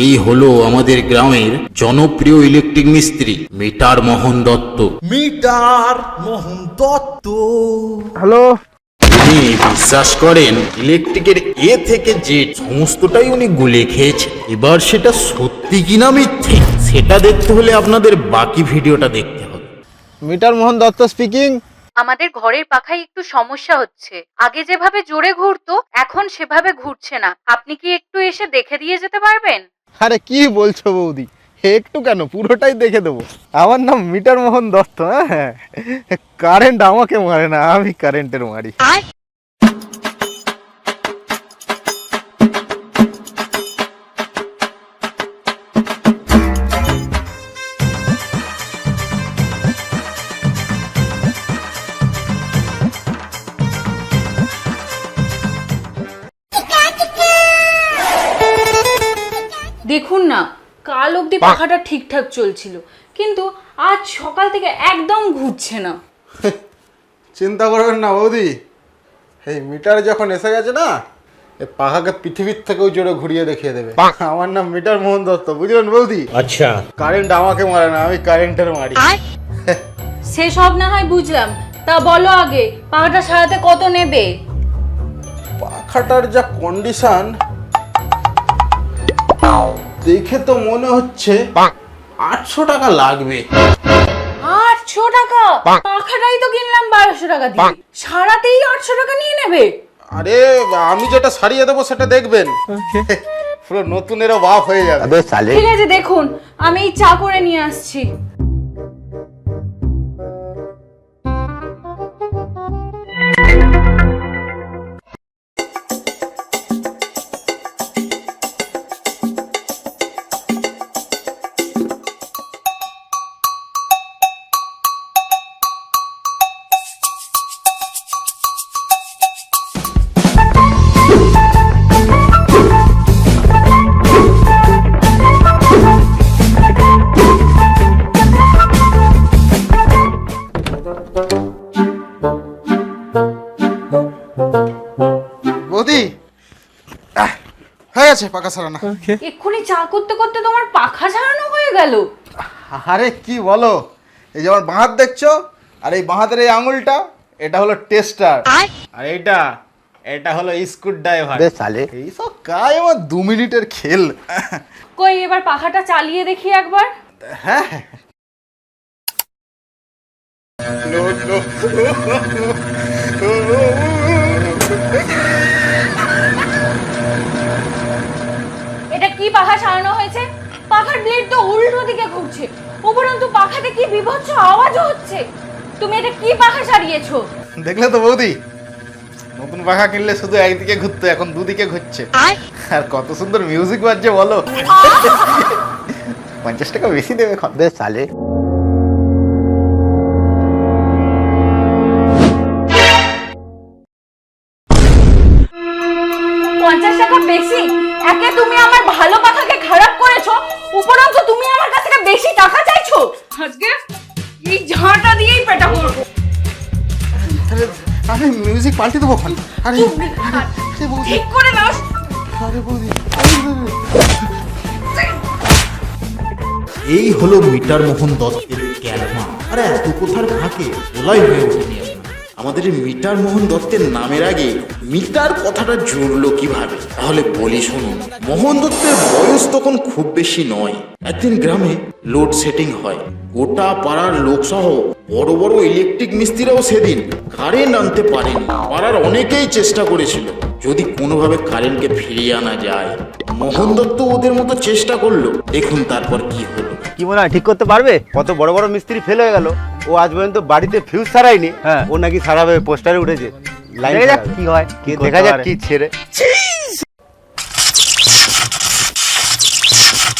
এই হলো আমাদের গ্রামের জনপ্রিয় ইলেকট্রিক মিস্ত্রি meter Mohan Dutta. Meter Mohan Dutta. Hello? উনি বিশ্বাস করেন ইলেকট্রিকের এ থেকে যে সমস্তটাই উনি গুলে খেয়েছেন। এবার সেটা সত্যি কিনা মিথ্যে সেটা দেখতে হলে আপনাদের বাকি ভিডিওটা দেখতে হবে। মিটার মোহন দত্ত স্পিকিং আমাদের ঘরের পাখায় একটু সমস্যা হচ্ছে। আগে যেভাবে জোরে ঘুরতো এখন সেভাবে ঘুরছে না। আপনি কি একটু এসে দেখে দিয়ে যেতে পারবেন? আরে কি বলছো বৌদি? একটু কেন? পুরোটাই দেখে দেবো। আমার নাম মিটার মোহন দত্ত হ্যাঁ? কারেন্ট আমাকে মারে না আমি কারেন্টের মারি। দেখুন না কাল অবধি পাখাটা ঠিকঠাক চলছিল কিন্তু আজ সকাল থেকে একদম ঘুরছে না। চিন্তা করবেন না বৌদি এই মিটার যখন এসে গেছে না পাখাকে পৃথিবীর থেকেও জোরে ঘুরিয়ে দেখিয়ে দেবে। আমার নাম মিটার মোহন দত্ত বুঝলেন বৌদি? আচ্ছা। কারেন্ট আমাকে মারে না আমি কারেন্টের মারি। সে সব না হয় বুঝলাম তা বলো আগে পাখাটা সারাতে কত নেবে? পাখাটার যা কন্ডিশন দেখে তো মনে হচ্ছে আটশো টাকা লাগবে। আটশো টাকা? পাখাটাই তো কিনলাম বারোশো টাকা দিয়ে। সারাতেই আটশো টাকা নিয়ে নেবে? আরে আমি যেটা সারিয়ে দেবো সেটা দেখবেন। পুরো নতুনেরও বাপ হয়ে যাবে। ঠিক আছে দেখুন আমি এই চা করে নিয়ে আসছি। গেছে পাকা সারানো এক্ষুনি চা করতে করতে তোমার পাখা ছাড়ানো হয়ে গেল। আরে কি বলো? এই যেমন বাঁহাত দেখছ আর এই বাঁহাতের এই আঙুলটা এটা হলো টেস্টার। আর এইটা এটা হলো স্ক্রু ড্রাইভার এইসব কাজ আমার দু মিনিটের খেল। কই এবার পাখাটা চালিয়ে দেখি একবার। হ্যাঁ। এটা কি পাখা সারানো হয়েছে? পাখার ব্লেড তো উল্টো দিকে ঘুরছে। উপরন্তু পাখাতে কি বিভৎস আওয়াজও হচ্ছে। তুমি এটা কি পাখা সারিয়েছো? দেখলে তো বৌদি নতুন পাখা কিনলে শুধু একদিকে ঘুরতো এখন দুদিকে ঘুরছে। আর কত সুন্দর মিউজিক বাজছে বলো। পঞ্চাশ টাকা বেশি দেবে খদ্দের সালে আরে মিউজিক পাল্টে দেবো এখন আরে আরে বৌদি। ঠিক করে নাও। আরে বৌদি এই হলো মিটার মোহন দত্তের ক্যালমা। আরে এত কোথার ফাঁকে ওলাই হয়ে ওঠেনি। আমাদের মিটার মোহন দত্তের নামের আগে মিটার কথাটা জুড়লো কীভাবে? তাহলে বলি শুনুন, মোহন দত্তের বয়স তখন খুব বেশি নয়। একদিন গ্রামে লোড সেটিং হয়। গোটা পাড়ার লোকসহ বড় বড় ইলেকট্রিক মিস্ত্রিরাও সেদিন কারেন্ট আনতে পারেনি। পাড়ার অনেকেই চেষ্টা করেছিল। যদি কোনোভাবে কারেন্টকে ফিরিয়ে আনা যায়। মোহন দত্ত ওদের মতো চেষ্টা করল। দেখুন তারপর কি হলো। কি মনে হয় ঠিক করতে পারবে? কত বড় বড় মিস্ত্রি ফেল হয়ে গেল। ও আজ পর্যন্ত বাড়িতে ফিউজ সারায়নি হ্যাঁ। ও নাকি সারাবে পোস্টারে উঠেছে। লাইন দেখা যাক কি হয় কি দেখা যাক কি ছেড়ে।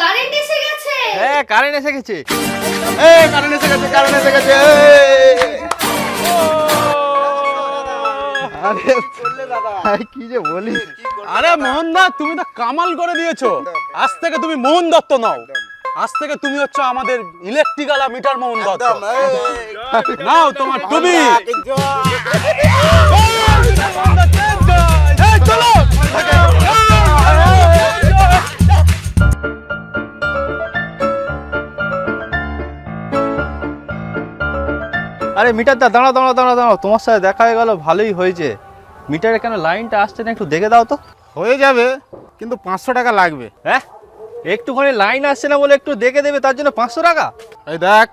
কারেন্ট এসে গেছে। হ্যাঁ কারেন্ট এসে গেছে। এ কারেন্ট এসে গেছে কারেন্ট এসে গেছে আরে, কি যে বলি আরে মোহন দা তুমি তো কামাল করে দিয়েছ। আজ থেকে তুমি মোহন দত্ত আজ থেকে তুমি হচ্ছে আমাদের ইলেকট্রিক্যাল মিটার মোহন দত্ত। নাও তোমার টুবি আরে মিটার দা দাঁড়া দাঁড়া দাঁড়া দাঁড়া তোমার সাথে দেখা হয়ে গেল ভালোই হয়েছে। মিটারে কেন লাইনটা আসছে না একটু দেখে দাও তো। হয়ে যাবে কিন্তু পাঁচশো টাকা লাগবে। হ্যাঁ? একটুখানি লাইন আসছে না বলে একটু দেখে দেবে তার জন্য পাঁচশো টাকা? এই দেখ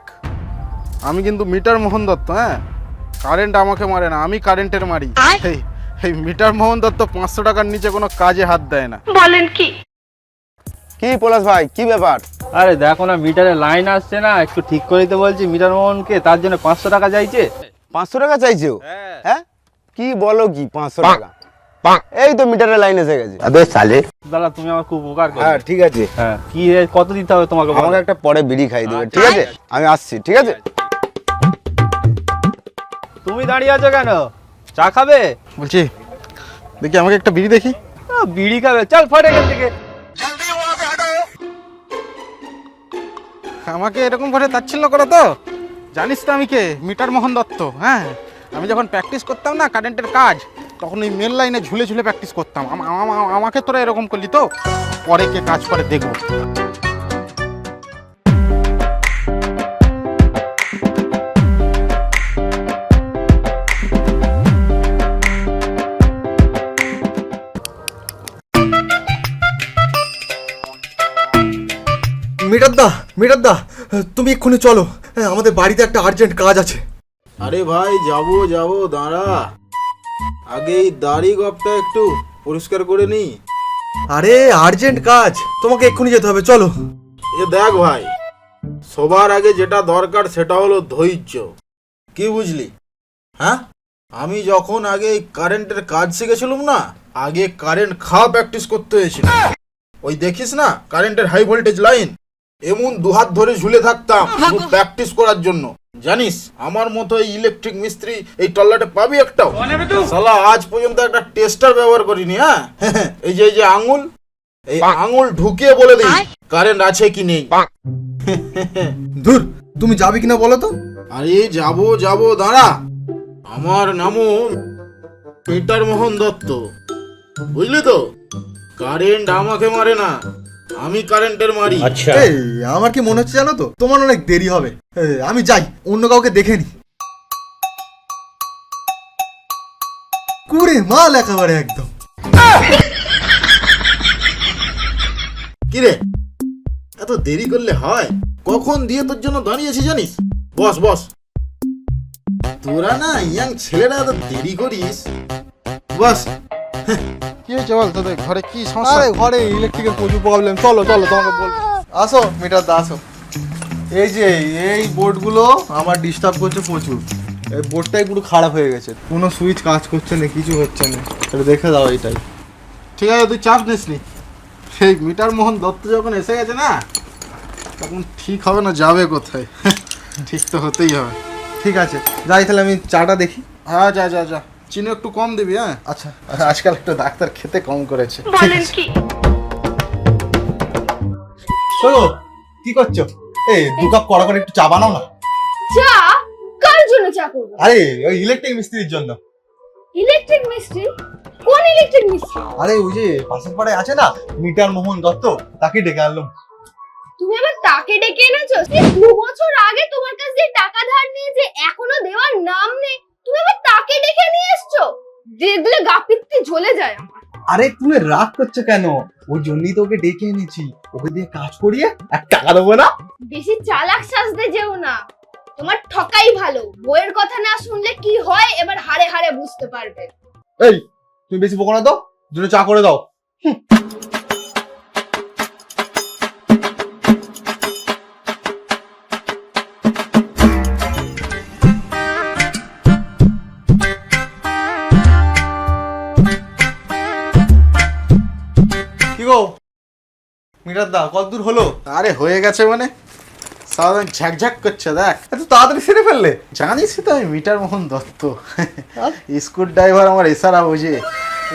আমি কিন্তু মিটার মোহন দত্ত হ্যাঁ? কারেন্ট আমাকে মারে না আমি কারেন্টের মারি। এই মিটার মোহন দত্ত পাঁচশো টাকার নিচে কোনো কাজে হাত দেয় না। বলেন কি? কি পলাশ ভাই কি ব্যাপার? আরে দেখো না মিটারে লাইন আসছে না একটু ঠিক করে দিতে বলছি মিটার মোহনকে তার জন্য পাঁচশো টাকা চাইছে। পাঁচশো টাকা চাইছে? ও হ্যাঁ? কি বলো কি পাঁচশো টাকা? এই তো মিটারের লাইন এসে গেছে। দাদা তুমি আমার খুব উপকার করো। হ্যাঁ ঠিক আছে। হ্যাঁ কি কত দিতে হবে তোমাকে? আমাকে একটা পরে বিড়ি খাই দেবে ঠিক আছে? আমি আসছি ঠিক আছে? তুমি দাঁড়িয়ে আছো কেন? চা খাবে? বলছি দেখি আমাকে একটা বিড়ি দেখি। বিড়ি খাবে। চল ফট এখান থেকে। আমাকে এরকম করে তাচ্ছিল্য করো তো। জানিস তো আমি কে? মিটার মোহন দত্ত হ্যাঁ? আমি যখন প্র্যাকটিস করতাম না কারেন্টের কাজ তখন ওই মেন লাইনে ঝুলে ঝুলে প্র্যাকটিস করতাম। আম- আম- আম- আমাকে তোরা এরকম করলি তো? পরে কে কাজ করে দেখব। মিটার দা মিটার দা তুমি এক্ষুনি চলো। হ্যাঁ, আমাদের বাড়িতে একটা আর্জেন্ট কাজ আছে। আরে ভাই যাব যাব দাঁড়া। আগে এই দাড়ি গপটা একটু পরিষ্কার করে নি আরে আর্জেন্ট কাজ। তোমাকে এক্ষুনি যেতে হবে চলো। এ দেখ ভাই সবার আগে যেটা দরকার সেটা হলো ধৈর্য। কি বুঝলি? হ্যাঁ? আমি যখন আগে এই কারেন্টের কাজ শিখেছিলাম না আগে কারেন্ট খাওয়া প্র্যাকটিস করতে হয়েছিল। ওই দেখিস না কারেন্টের হাই ভোল্টেজ লাইন এমন দুহাত ধরে ঝুলে থাকতাম প্র্যাকটিস করার জন্য। জানিস আমার মতো এই ইলেকট্রিক মিস্ত্রি এই টল্লাটে পাবি একটাও। সালা আজ পর্যন্ত একটা টেস্টার ব্যবহার করিনি হ্যাঁ? এই যে এই যে আঙুল এই আঙুল ঢুকিয়ে বলে দিই কারেন্ট আছে কি নেই? ধুর তুমি যাবে কিনা বলো তো? আরে যাব যাব দাঁড়া। আমার নামও পিটার মোহন দত্ত। বুঝলি তো? কারেন্ট আমাকে মারে না। আমি কারেন্টের মারি। এই আমার কি মনে হচ্ছে জানো তো? তোমার অনেক দেরি হবে। এই, আমি যাই অন্য কাউকে দেখে নি। কুড়ে মাল একেবারে একদম। কিরে? এত দেরি করলে হয়? কখন দিয়ে তোর জন্য দাঁড়িয়েছি জানিস? বস বস। তোরা না ইয়াং ছেলেরা এত দেরি করিস? বস। কি হয়েছে বল তোদের ঘরে কি সমস্যা? আরে ঘরে ইলেকট্রিকের প্রচুর প্রবলেম চলো চলো তোমাকে বলব আসো মিটার দা আসো। এই যে এই বোর্ডগুলো আমার ডিস্টার্ব করছে প্রচুর। এই বোর্ডটাই পুরো খারাপ হয়ে গেছে। কোনো সুইচ কাজ করছে না কিছু হচ্ছে না। এটা দেখে দাও এটাই ঠিক আছে তুই চাপ নিস নি। সেই মিটার মোহন দত্ত যখন এসে গেছে না তখন ঠিক হবে না যাবে কোথায়? ঠিক তো হতেই হবে। ঠিক আছে যাই তাহলে আমি চাটা দেখি। হ্যাঁ যা যা যা। চিনি একটু কম দিবি হ্যাঁ? আচ্ছা আজকাল একটু ডাক্তার খেতে কম করেছে। শোনো কি করছ? এই দু কাপ কড়া করে একটু চা বানাও না। চা? কার জন্য চা করব? আরে ওই ইলেকট্রিক মিস্ত্রির জন্য। ইলেকট্রিক মিস্ত্রি? কোন ইলেকট্রিক মিস্ত্রি? আরে ওই যে পাশের পাড়ায় আছে না মিটার মোহন দত্ত তাকে ডেকে আনলাম। তুমি আবার তাকে ডেকে এনেছো? দু বছর আগে তোমার কাছ টাকা ধার নিয়েছে এখনও দেওয়ার নাম নেই। তুমি আবার তাকে ডেকে নিয়ে এসছো? দেখলে গাপিত্তি ঝলে যায় আমার। আরে তুমি রাগ করছ কেন? ওই জন্যই তো ওকে ডেকে এনেছি। ওকে দিয়ে কাজ করিয়ে এক টাকা দেবো না? বেশি চালাক সাজতে যেও না। তোমার ঠকাই ভালো। বইয়ের কথা না শুনলে কি হয় এবার হাড়ে হাড়ে বুঝতে পারবে। এই তুমি বেশি বকো না তো? দুটো চা করে দাও। গো। মিটার দা কত দূর হলো? আরে হয়ে গেছে মানে? সারাদিন ঝাকঝাক করছে দেখ। এত তাড়াতাড়ি সেরে ফেললে? জানিস তো আমি meter Mohan Dutta. School driver আমার ইশারা বোঝে।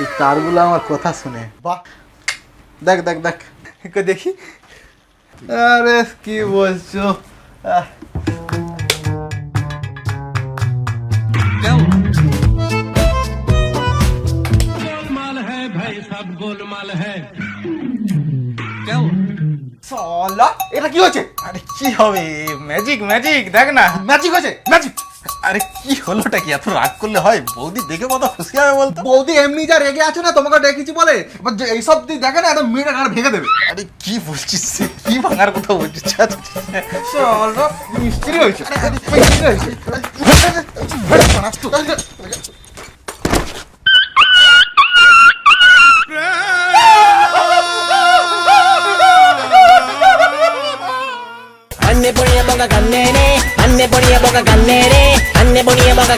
এই তারগুলো আমার কথা শুনে। বাহ। দেখ দেখ দেখ। দেখি। আরে কি বলছো? আহ, সালা, এটা কি হচ্ছে আরে কি হবে ম্যাজিক ম্যাজিক দেখ না ম্যাজিক হয়েছে ম্যাজিক আরে কি হলোটা কি এত রাগ করলে হয় বৌদি দেখে কত খুশি হবে বলতো বৌদি এমনি যা রেগে আছে না তোমাকে ডেকেছি বলে এইসব দিয়ে দেখে না একটা মেয়েটা ঘাড় ভেঙে দেবে আরে কি বলছিস কি ভাঙার কথা বলছিস মিস্ত্রি হয়েছে പൊടിയ മുഖ കണ്ണേരെ അന്നെ പൊടിയ മുഖ കണ്ണേരെ അന്നെ പൊടിയ മുഖ